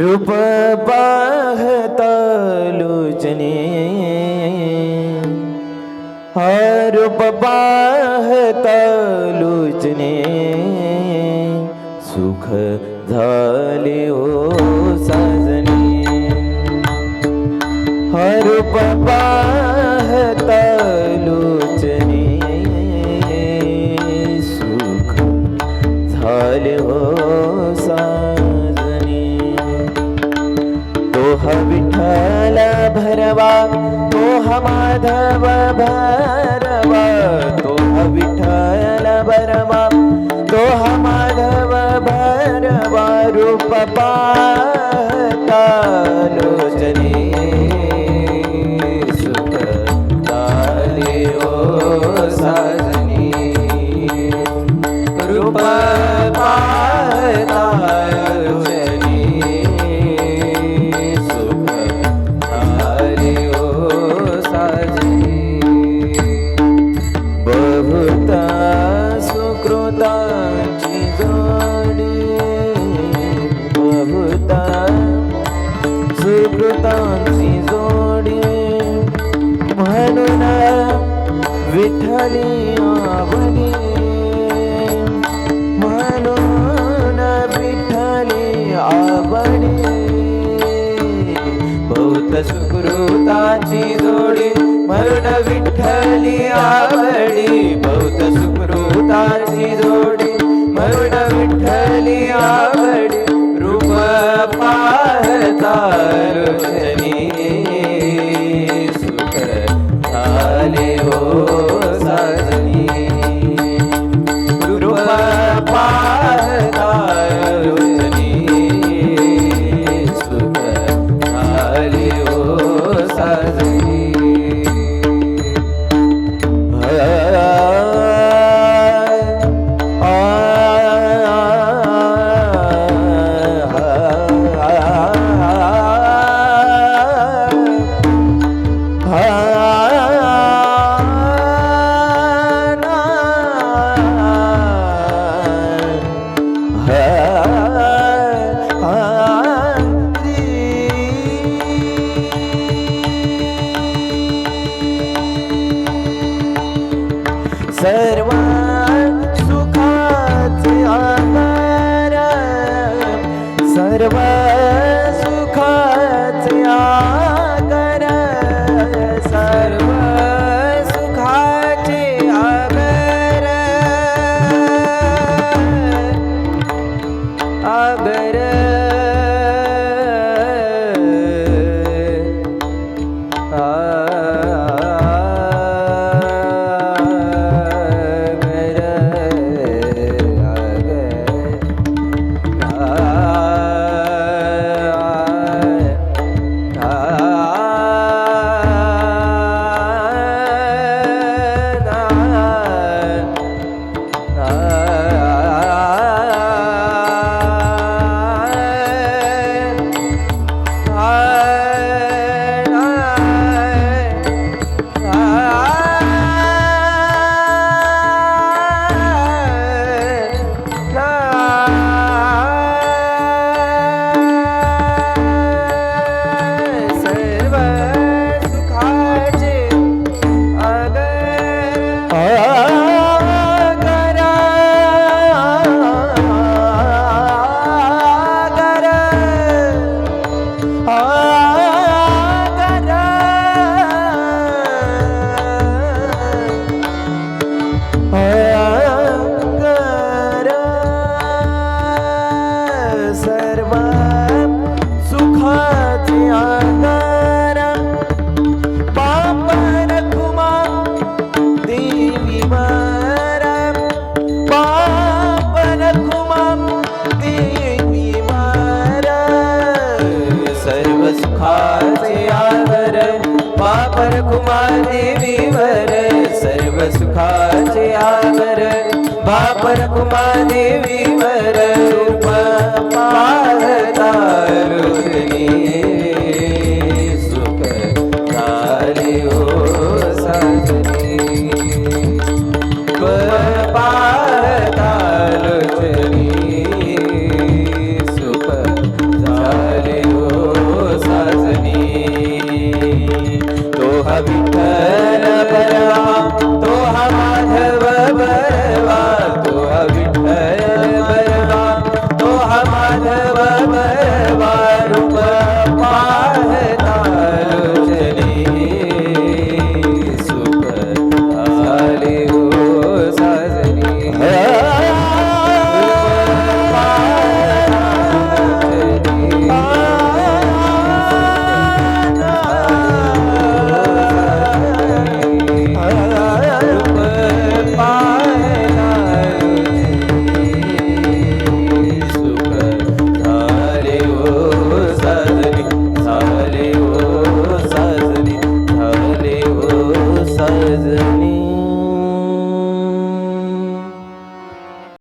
रूप पाहता लोचने। हा रूप पाहता लोचने। सुख झाले ओ साजने। हा रूप पाहता तो विठ्ठल भरवा तोह माधव भरवा तोह विठ्ठल भरवा तोह माधव भरवा रूप पाहता लोचने विठ्ठली आवडी म्हणून विठ्ठली आवडी बहुत सुकृताची जोडी म्हणून विठ्ठली आवडी सर्व सुखाचे आधार सर्व कुमार कुमारी देवीवर सर्व सुखाचे आवर बापर कुमार देवीवर रूप पाहता